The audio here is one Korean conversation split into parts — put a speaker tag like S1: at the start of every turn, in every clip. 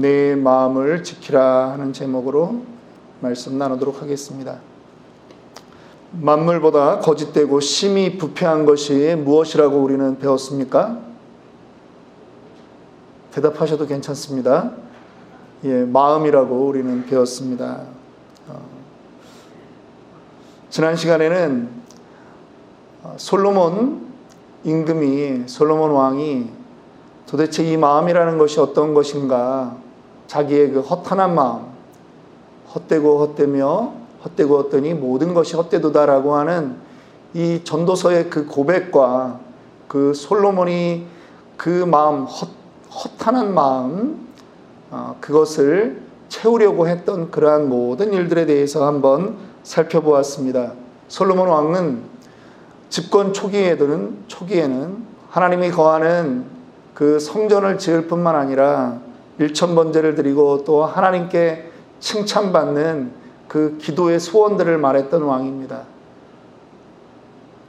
S1: 내 마음을 지키라 하는 제목으로 말씀 나누도록 하겠습니다. 만물보다 거짓되고 심히 부패한 것이 무엇이라고 우리는 배웠습니까? 대답하셔도 괜찮습니다. 예, 마음이라고 우리는 배웠습니다. 어, 지난 시간에는 어, 솔로몬 임금이 솔로몬 왕이 도대체 이 마음이라는 것이 어떤 것인가 자기의 그 허탄한 마음 헛되고 헛되며 헛되고 헛되니 모든 것이 헛되도다라고 하는 이 전도서의 그 고백과 그 솔로몬이 그 마음 헛, 허탄한 마음 어, 그것을 채우려고 했던 그러한 모든 일들에 대해서 한번 살펴보았습니다. 솔로몬 왕은 집권 초기에는 초기에는 하나님이 거하는 그 성전을 지을 뿐만 아니라 일천 번제를 드리고 또 하나님께 칭찬받는 그 기도의 소원들을 말했던 왕입니다.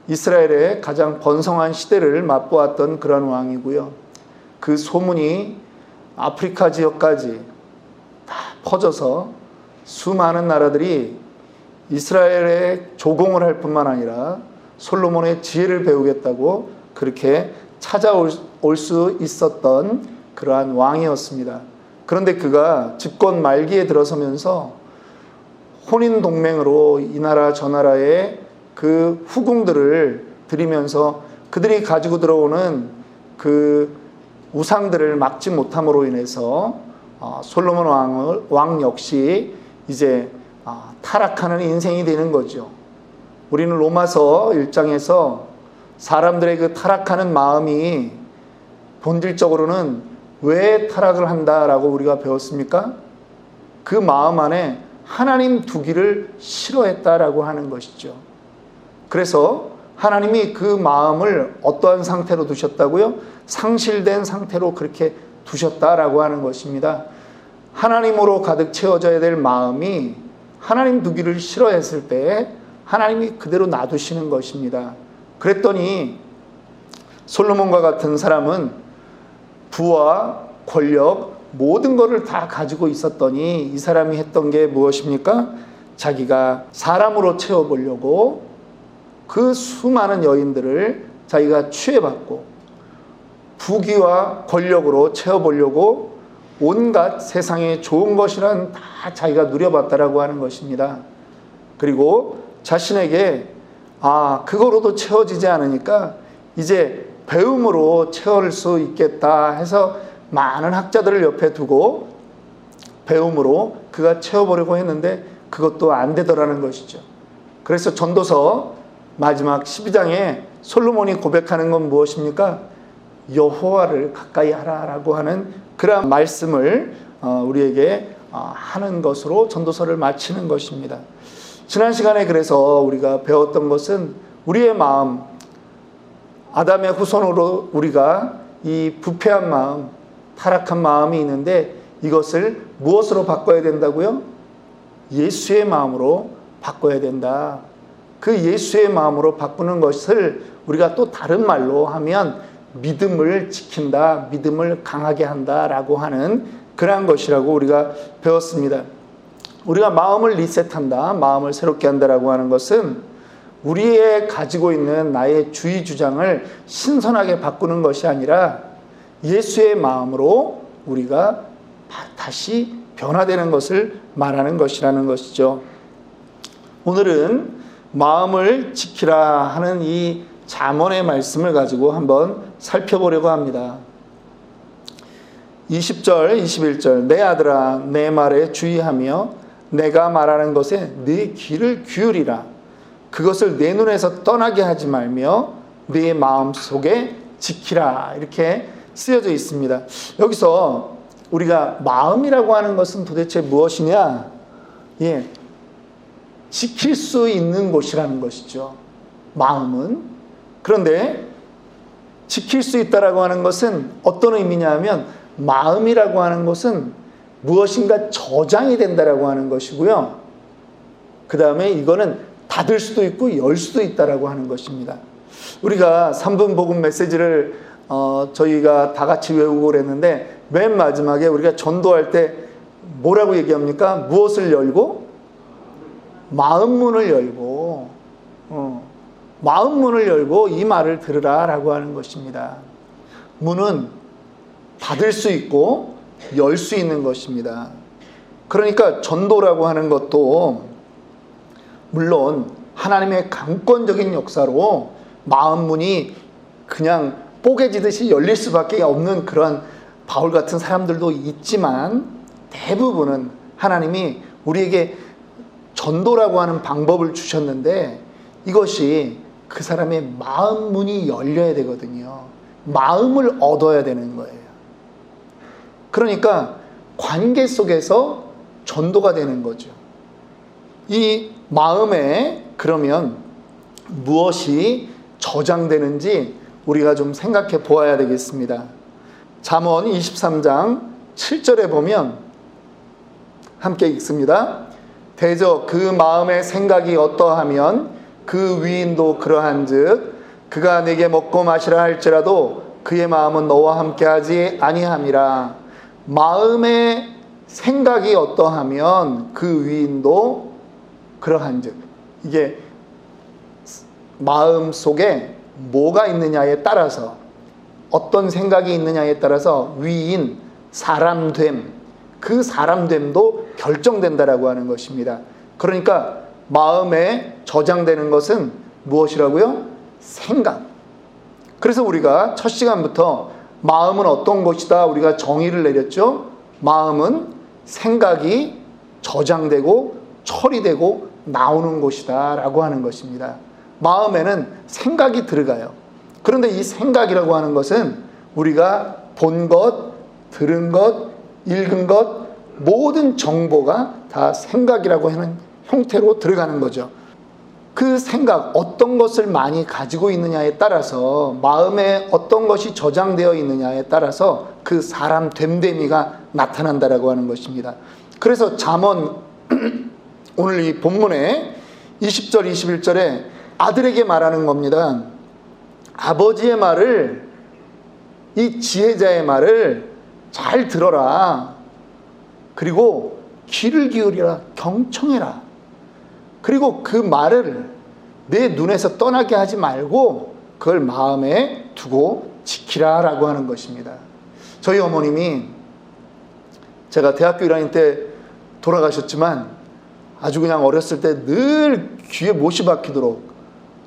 S1: 이스라엘의 가장 번성한 시대를 맛보았던 그런 왕이고요. 그 소문이 아프리카 지역까지 다 퍼져서 수많은 나라들이 이스라엘의 조공을 할 뿐만 아니라 솔로몬의 지혜를 배우겠다고 그렇게 찾아올 수 있었던 그러한 왕이었습니다. 그런데 그가 집권 말기에 들어서면서 혼인 동맹으로 이 나라 저 나라의 그 후궁들을 들이면서 그들이 가지고 들어오는 그 우상들을 막지 못함으로 인해서 어, 솔로몬 왕을, 왕 역시 이제 어, 타락하는 인생이 되는 거죠. 우리는 로마서 1장에서 사람들의 그 타락하는 마음이 본질적으로는 왜 타락을 한다라고 우리가 배웠습니까? 그 마음 안에 하나님 두기를 싫어했다라고 하는 것이죠. 그래서 하나님이 그 마음을 어떠한 상태로 두셨다고요? 상실된 상태로 그렇게 두셨다라고 하는 것입니다. 하나님으로 가득 채워져야 될 마음이 하나님 두기를 싫어했을 때 하나님이 그대로 놔두시는 것입니다. 그랬더니 솔로몬과 같은 사람은 부와 권력 모든 것을 다 가지고 있었더니 이 사람이 했던 게 무엇입니까? 자기가 사람으로 채워보려고 그 수많은 여인들을 자기가 취해받고 부귀와 권력으로 채워보려고 온갖 세상에 좋은 것이란 다 자기가 누려봤다라고 하는 것입니다. 그리고 자신에게 아 그거로도 채워지지 않으니까 이제 배움으로 채울 수 있겠다 해서 많은 학자들을 옆에 두고 배움으로 그가 채워보려고 했는데 그것도 안 되더라는 것이죠. 그래서 전도서 마지막 12장에 솔로몬이 고백하는 건 무엇입니까? 여호와를 가까이 하라라고 하는 그런 말씀을 어, 우리에게 어, 하는 것으로 전도서를 마치는 것입니다. 지난 시간에 그래서 우리가 배웠던 것은 우리의 마음, 아담의 후손으로 우리가 이 부패한 마음, 타락한 마음이 있는데 이것을 무엇으로 바꿔야 된다고요? 예수의 마음으로 바꿔야 된다. 그 예수의 마음으로 바꾸는 것을 우리가 또 다른 말로 하면 믿음을 지킨다, 믿음을 강하게 한다라고 하는 그러한 것이라고 우리가 배웠습니다. 우리가 마음을 리셋한다, 마음을 새롭게 한다라고 하는 것은 우리의 가지고 있는 나의 주의 주장을 신선하게 바꾸는 것이 아니라 예수의 마음으로 우리가 다시 변화되는 것을 말하는 것이라는 것이죠. 오늘은 마음을 지키라 하는 이 잠언의 말씀을 가지고 한번 살펴보려고 합니다. 20절, 21절 내 아들아 내 말에 주의하며 내가 말하는 것에 네 귀를 기울이라 그것을 내 눈에서 떠나게 하지 말며 네 마음 속에 지키라 이렇게 쓰여져 있습니다. 여기서 우리가 마음이라고 하는 것은 도대체 무엇이냐? 예. 지킬 수 있는 곳이라는 것이죠. 마음은. 그런데 지킬 수 있다라고 하는 것은 어떤 의미냐면 마음이라고 하는 것은 무엇인가 저장이 된다라고 하는 것이고요. 그 다음에 이거는 닫을 수도 있고 열 수도 있다라고 하는 것입니다. 우리가 3분 복음 메시지를 어, 저희가 다 같이 외우고 그랬는데 맨 마지막에 우리가 전도할 때 뭐라고 얘기합니까? 무엇을 열고? 마음 문을 열고, 어, 마음 문을 열고 이 말을 들으라 라고 하는 것입니다. 문은 닫을 수 있고 열 수 있는 것입니다. 그러니까 전도라고 하는 것도 물론 하나님의 강권적인 역사로 마음 문이 그냥 뽀개지듯이 열릴 수밖에 없는 그런 바울 같은 사람들도 있지만 대부분은 하나님이 우리에게 전도라고 하는 방법을 주셨는데 이것이 그 사람의 마음 문이 열려야 되거든요. 마음을 얻어야 되는 거예요. 그러니까 관계 속에서 전도가 되는 거죠. 이 마음에 그러면 무엇이 저장되는지 우리가 좀 생각해 보아야 되겠습니다. 잠언 23장 7절에 보면 함께 읽습니다. 대저 그 마음의 생각이 어떠하면 그 위인도 그러한즉 그가 내게 먹고 마시라 할지라도 그의 마음은 너와 함께하지 아니함이라 마음의 생각이 어떠하면 그 위인도 그러한즉 이게 마음 속에 뭐가 있느냐에 따라서 어떤 생각이 있느냐에 따라서 위인 사람됨 그 사람됨도 결정된다라고 하는 것입니다. 그러니까 마음에 저장되는 것은 무엇이라고요? 생각. 그래서 우리가 첫 시간부터 마음은 어떤 것이다 우리가 정의를 내렸죠. 마음은 생각이 저장되고 처리되고 나오는 곳이다라고 하는 것입니다. 마음에는 생각이 들어가요. 그런데 이 생각이라고 하는 것은 우리가 본 것, 들은 것, 읽은 것, 모든 정보가 다 생각이라고 하는 형태로 들어가는 거죠. 그 생각, 어떤 것을 많이 가지고 있느냐에 따라서 마음에 어떤 것이 저장되어 있느냐에 따라서 그 사람 됨됨이가 나타난다라고 하는 것입니다. 그래서 잠언 오늘 이 본문에 20절 21절에 아들에게 말하는 겁니다. 아버지의 말을 이 지혜자의 말을 잘 들어라. 그리고 귀를 기울이라 경청해라. 그리고 그 말을 내 눈에서 떠나게 하지 말고 그걸 마음에 두고 지키라라고 하는 것입니다. 저희 어머님이 제가 대학교 1학년 때 돌아가셨지만 아주 그냥 어렸을 때 늘 귀에 못이 박히도록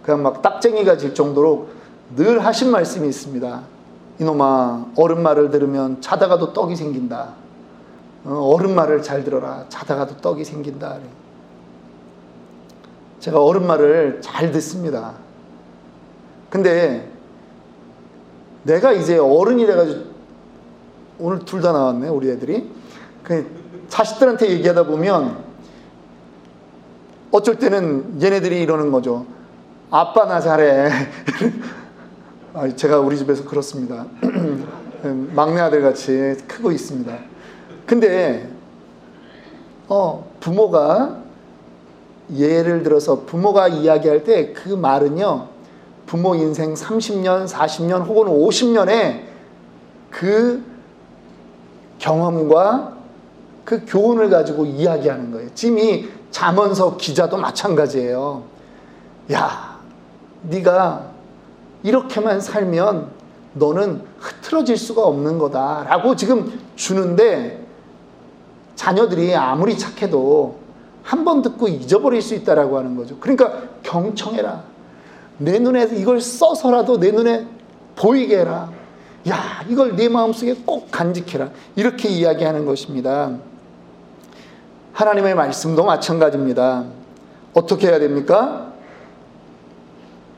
S1: 그냥 막 딱쟁이가 질 정도로 늘 하신 말씀이 있습니다. 이놈아, 어른 말을 들으면 자다가도 떡이 생긴다. 어, 어른 말을 잘 들어라. 자다가도 떡이 생긴다. 제가 어른 말을 잘 듣습니다. 근데 내가 이제 어른이 돼가지고 오늘 둘 다 나왔네, 우리 애들이. 그 자식들한테 얘기하다 보면 어쩔 때는 얘네들이 이러는 거죠. 아빠 나 잘해. 아, 제가 우리 집에서 그렇습니다. 막내 아들 같이 크고 있습니다. 근데 어, 부모가 예를 들어서 부모가 이야기할 때 그 말은요. 부모 인생 30년, 40년 혹은 50년의 그 경험과 그 교훈을 가지고 이야기하는 거예요. 지금 이 잠언서 기자도 마찬가지예요. 야, 네가 이렇게만 살면 너는 흐트러질 수가 없는 거다라고 지금 주는데 자녀들이 아무리 착해도 한 번 듣고 잊어버릴 수 있다라고 하는 거죠. 그러니까 경청해라. 내 눈에 이걸 써서라도 내 눈에 보이게 해라. 야, 이걸 내 마음속에 꼭 간직해라. 이렇게 이야기하는 것입니다. 하나님의 말씀도 마찬가지입니다. 어떻게 해야 됩니까?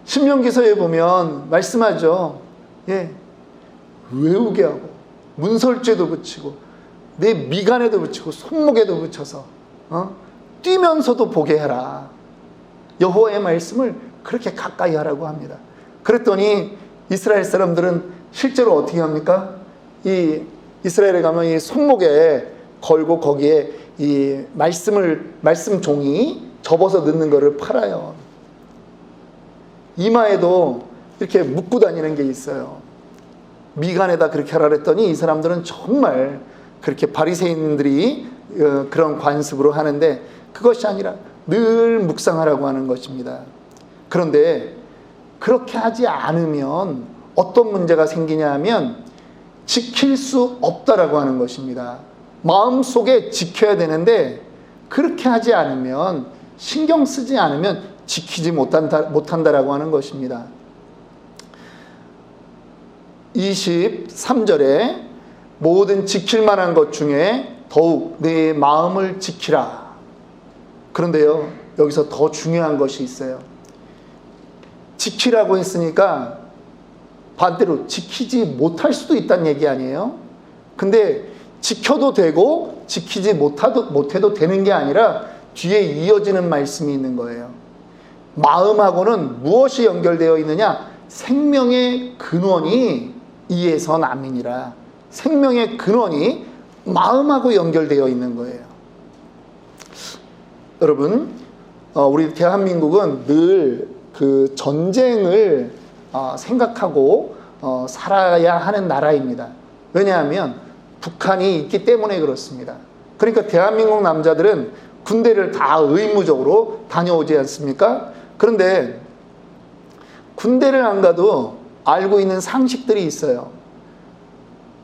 S1: 신명기서에 보면 말씀하죠. 예. 외우게 하고 문설죄도 붙이고 내 미간에도 붙이고 손목에도 붙여서 어? 뛰면서도 보게 해라. 여호와의 말씀을 그렇게 가까이 하라고 합니다. 그랬더니 이스라엘 사람들은 실제로 어떻게 합니까? 이 이스라엘에 가면 이 손목에 걸고 거기에 이 말씀을 말씀 종이 접어서 넣는 것을 팔아요. 이마에도 이렇게 묶고 다니는 게 있어요. 미간에다 그렇게 하라 그랬더니 이 사람들은 정말 그렇게 바리새인들이 어, 그런 관습으로 하는데 그것이 아니라 늘 묵상하라고 하는 것입니다. 그런데 그렇게 하지 않으면 어떤 문제가 생기냐 하면 지킬 수 없다라고 하는 것입니다. 마음속에 지켜야 되는데 그렇게 하지 않으면 신경 쓰지 않으면 지키지 못한다, 못한다라고 하는 것입니다. 23절에 모든 지킬 만한 것 중에 더욱 내 마음을 지키라. 그런데요, 여기서 더 중요한 것이 있어요. 지키라고 했으니까 반대로 지키지 못할 수도 있다는 얘기 아니에요? 근데 지켜도 되고 지키지 못하도, 못해도 되는 게 아니라 뒤에 이어지는 말씀이 있는 거예요. 마음하고는 무엇이 연결되어 있느냐? 생명의 근원이 이에서 남이니라. 생명의 근원이 마음하고 연결되어 있는 거예요. 여러분, 어, 우리 대한민국은 늘 그 전쟁을 어, 생각하고 어, 살아야 하는 나라입니다. 왜냐하면 북한이 있기 때문에 그렇습니다. 그러니까 대한민국 남자들은 군대를 다 의무적으로 다녀오지 않습니까? 그런데 군대를 안 가도 알고 있는 상식들이 있어요.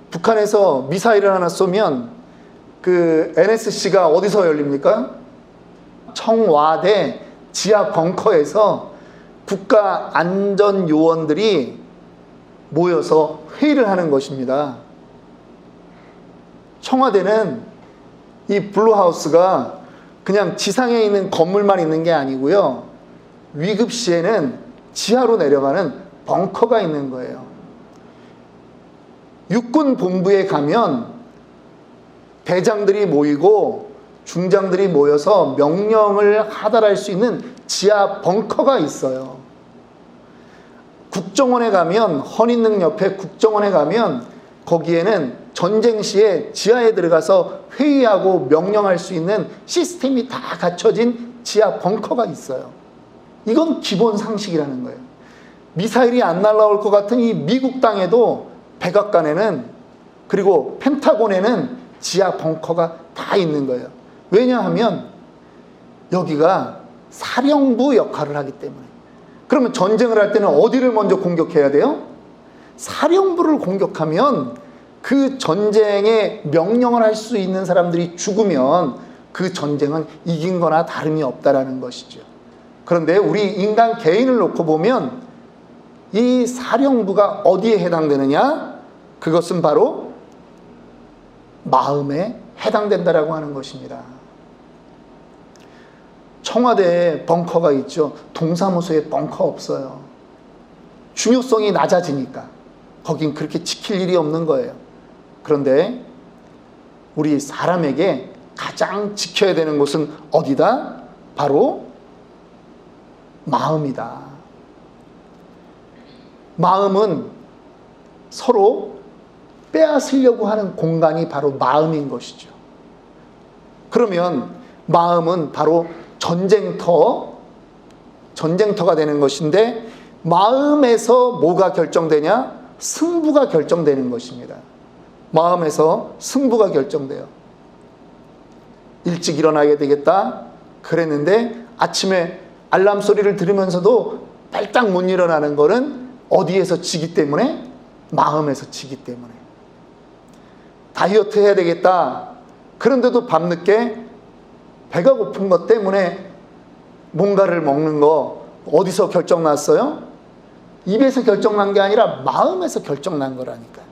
S1: 북한에서 미사일을 하나 쏘면 그 NSC가 어디서 열립니까? 청와대 지하 벙커에서 국가 안전 요원들이 모여서 회의를 하는 것입니다. 청와대는 이 블루하우스가 그냥 지상에 있는 건물만 있는 게 아니고요. 위급 시에는 지하로 내려가는 벙커가 있는 거예요. 육군 본부에 가면 대장들이 모이고 중장들이 모여서 명령을 하달할 수 있는 지하 벙커가 있어요. 국정원에 가면 헌인능 옆에 국정원에 가면 거기에는 전쟁 시에 지하에 들어가서 회의하고 명령할 수 있는 시스템이 다 갖춰진 지하 벙커가 있어요. 이건 기본 상식이라는 거예요. 미사일이 안 날라올 것 같은 이 미국 땅에도 백악관에는 그리고 펜타곤에는 지하 벙커가 다 있는 거예요. 왜냐하면 여기가 사령부 역할을 하기 때문에. 그러면 전쟁을 할 때는 어디를 먼저 공격해야 돼요? 사령부를 공격하면 그 전쟁에 명령을 할 수 있는 사람들이 죽으면 그 전쟁은 이긴 거나 다름이 없다라는 것이죠. 그런데 우리 인간 개인을 놓고 보면 이 사령부가 어디에 해당되느냐? 그것은 바로 마음에 해당된다라고 하는 것입니다. 청와대에 벙커가 있죠. 동사무소에 벙커 없어요. 중요성이 낮아지니까 거긴 그렇게 지킬 일이 없는 거예요. 그런데 우리 사람에게 가장 지켜야 되는 곳은 어디다? 바로 마음이다. 마음은 서로 빼앗으려고 하는 공간이 바로 마음인 것이죠. 그러면 마음은 바로 전쟁터, 전쟁터가 되는 것인데 마음에서 뭐가 결정되냐? 승부가 결정되는 것입니다. 마음에서 승부가 결정돼요. 일찍 일어나야 되겠다. 그랬는데 아침에 알람 소리를 들으면서도 빨딱 못 일어나는 거는 어디에서 지기 때문에? 마음에서 지기 때문에. 다이어트 해야 되겠다. 그런데도 밤늦게 배가 고픈 것 때문에 뭔가를 먹는 거 어디서 결정 났어요? 입에서 결정 난 게 아니라 마음에서 결정 난 거라니까.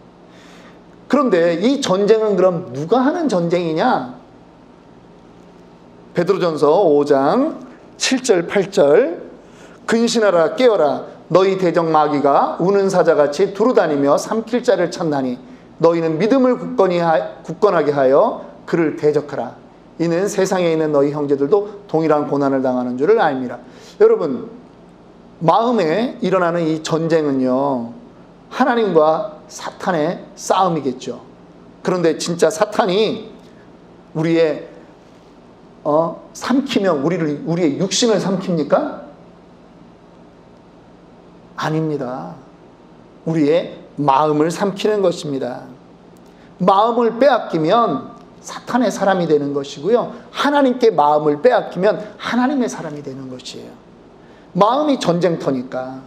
S1: 그런데 이 전쟁은 그럼 누가 하는 전쟁이냐? 베드로전서 5장 7절 8절 근신하라 깨어라. 너희 대적 마귀가 우는 사자같이 두루다니며 삼킬 자를 찾나니 너희는 믿음을 굳건히 하, 굳건하게 하여 그를 대적하라. 이는 세상에 있는 너희 형제들도 동일한 고난을 당하는 줄을 알미라. 여러분 마음에 일어나는 이 전쟁은요 하나님과 사탄의 싸움이겠죠. 그런데 진짜 사탄이 우리의 어, 삼키면 우리를 우리의 육신을 삼킵니까? 아닙니다. 우리의 마음을 삼키는 것입니다. 마음을 빼앗기면 사탄의 사람이 되는 것이고요. 하나님께 마음을 빼앗기면 하나님의 사람이 되는 것이에요. 마음이 전쟁터니까.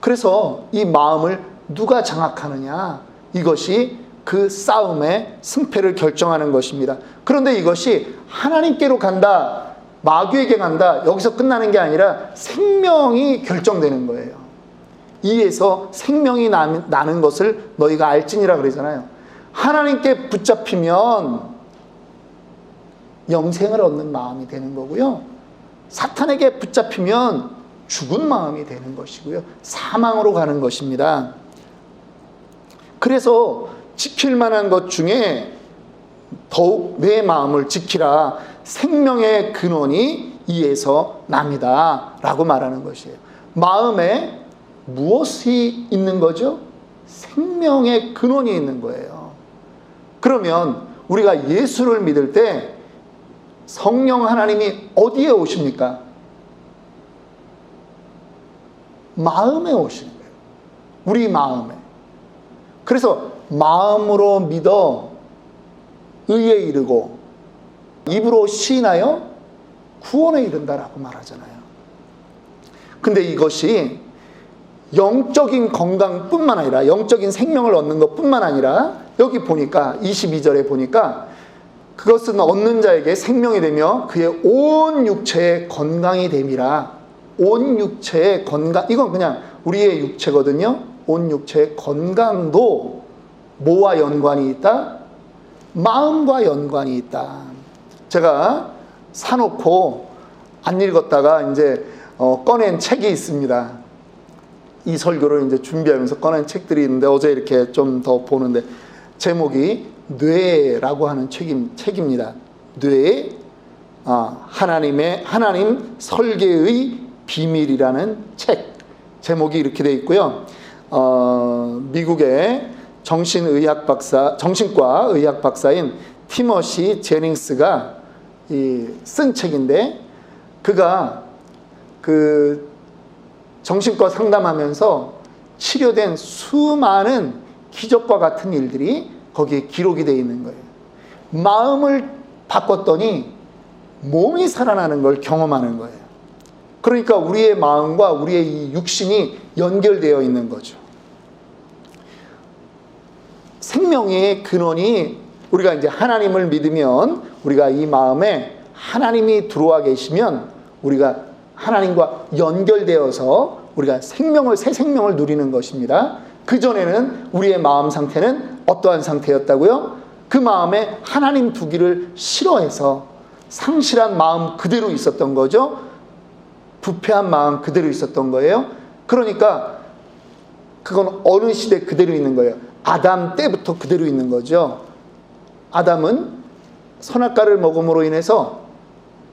S1: 그래서 이 마음을 누가 장악하느냐? 이것이 그 싸움의 승패를 결정하는 것입니다. 그런데 이것이 하나님께로 간다, 마귀에게 간다, 여기서 끝나는 게 아니라 생명이 결정되는 거예요. 이에서 생명이 나는 것을 너희가 알지니라 그러잖아요. 하나님께 붙잡히면 영생을 얻는 마음이 되는 거고요. 사탄에게 붙잡히면 죽은 마음이 되는 것이고요. 사망으로 가는 것입니다. 그래서 지킬 만한 것 중에 더욱 내 마음을 지키라. 생명의 근원이 이에서 납니다. 라고 말하는 것이에요. 마음에 무엇이 있는 거죠? 생명의 근원이 있는 거예요. 그러면 우리가 예수를 믿을 때 성령 하나님이 어디에 오십니까? 마음에 오시는 거예요. 우리 마음에. 그래서 마음으로 믿어 의에 이르고 입으로 시인하여 구원에 이른다라고 말하잖아요. 근데 이것이 영적인 건강뿐만 아니라 영적인 생명을 얻는 것뿐만 아니라 여기 보니까 22절에 보니까 그것은 얻는 자에게 생명이 되며 그의 온 육체의 건강이 됨이라 온 육체의 건강 이건 그냥 우리의 육체거든요. 온 육체의 건강도 뭐와 연관이 있다? 마음과 연관이 있다. 제가 사놓고 안 읽었다가 이제 어, 꺼낸 책이 있습니다. 이 설교를 이제 준비하면서 꺼낸 책들이 있는데 어제 이렇게 좀 더 보는데 제목이 뇌라고 하는 책임, 책입니다. 뇌, 아, 하나님의, 하나님 설계의 비밀이라는 책. 제목이 이렇게 돼 있고요. 어, 미국의 정신의학 박사, 정신과 의학 박사인 티머시 제닝스가 쓴 책인데 그가 그 정신과 상담하면서 치료된 수많은 기적과 같은 일들이 거기에 기록이 되어 있는 거예요. 마음을 바꿨더니 몸이 살아나는 걸 경험하는 거예요. 그러니까 우리의 마음과 우리의 이 육신이 연결되어 있는 거죠. 생명의 근원이 우리가 이제 하나님을 믿으면 우리가 이 마음에 하나님이 들어와 계시면 우리가 하나님과 연결되어서 우리가 생명을 새 생명을 누리는 것입니다. 그 전에는 우리의 마음 상태는 어떠한 상태였다고요? 그 마음에 하나님 두기를 싫어해서 상실한 마음 그대로 있었던 거죠. 부패한 마음 그대로 있었던 거예요. 그러니까 그건 어느 시대 그대로 있는 거예요. 아담 때부터 그대로 있는 거죠. 아담은 선악과를 먹음으로 인해서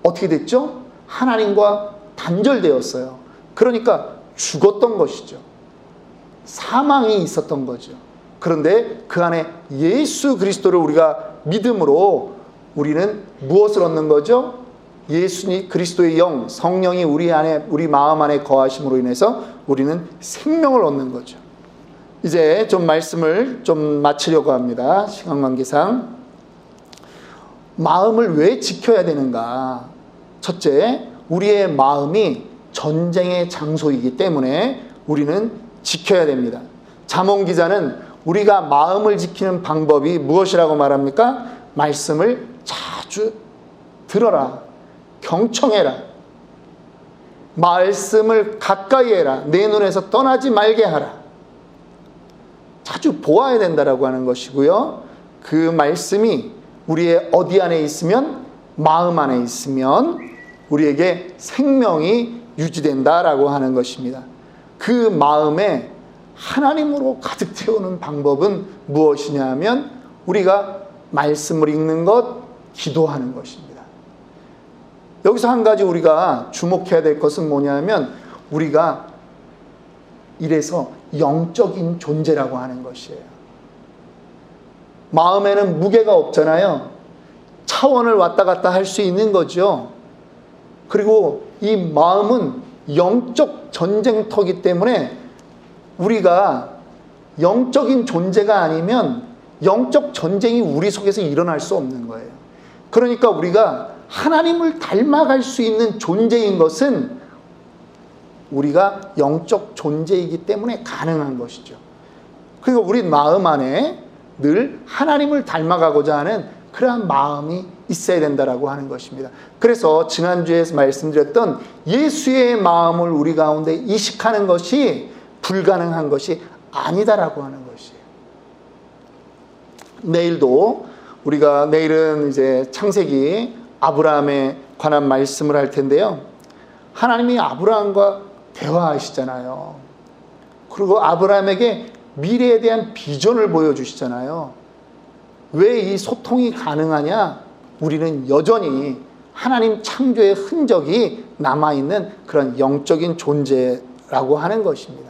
S1: 어떻게 됐죠? 하나님과 단절되었어요. 그러니까 죽었던 것이죠. 사망이 있었던 거죠. 그런데 그 안에 예수 그리스도를 우리가 믿음으로 우리는 무엇을 얻는 거죠? 예수님 그리스도의 영, 성령이 우리 안에 우리 마음 안에 거하심으로 인해서 우리는 생명을 얻는 거죠. 이제 좀 말씀을 좀 마치려고 합니다. 시간 관계상 마음을 왜 지켜야 되는가? 첫째, 우리의 마음이 전쟁의 장소이기 때문에 우리는 지켜야 됩니다. 자몽 기자는 우리가 마음을 지키는 방법이 무엇이라고 말합니까? 말씀을 자주 들어라. 경청해라. 말씀을 가까이 해라. 내 눈에서 떠나지 말게 하라. 자주 보아야 된다라고 하는 것이고요. 그 말씀이 우리의 어디 안에 있으면 마음 안에 있으면 우리에게 생명이 유지된다라고 하는 것입니다. 그 마음에 하나님으로 가득 채우는 방법은 무엇이냐 하면 우리가 말씀을 읽는 것, 기도하는 것입니다. 여기서 한 가지 우리가 주목해야 될 것은 뭐냐면 우리가 이래서 영적인 존재라고 하는 것이에요. 마음에는 무게가 없잖아요. 차원을 왔다 갔다 할 수 있는 거죠. 그리고 이 마음은 영적 전쟁터기 때문에 우리가 영적인 존재가 아니면 영적 전쟁이 우리 속에서 일어날 수 없는 거예요. 그러니까 우리가 하나님을 닮아갈 수 있는 존재인 것은 우리가 영적 존재이기 때문에 가능한 것이죠. 그러니까 우리 마음 안에 늘 하나님을 닮아가고자 하는 그러한 마음이 있어야 된다라고 하는 것입니다. 그래서 지난주에 말씀드렸던 예수의 마음을 우리 가운데 이식하는 것이 불가능한 것이 아니다라고 하는 것이에요. 내일도 우리가 내일은 이제 창세기 아브라함에 관한 말씀을 할 텐데요. 하나님이 아브라함과 대화하시잖아요. 그리고 아브라함에게 미래에 대한 비전을 보여주시잖아요. 왜 이 소통이 가능하냐? 우리는 여전히 하나님 창조의 흔적이 남아있는 그런 영적인 존재라고 하는 것입니다.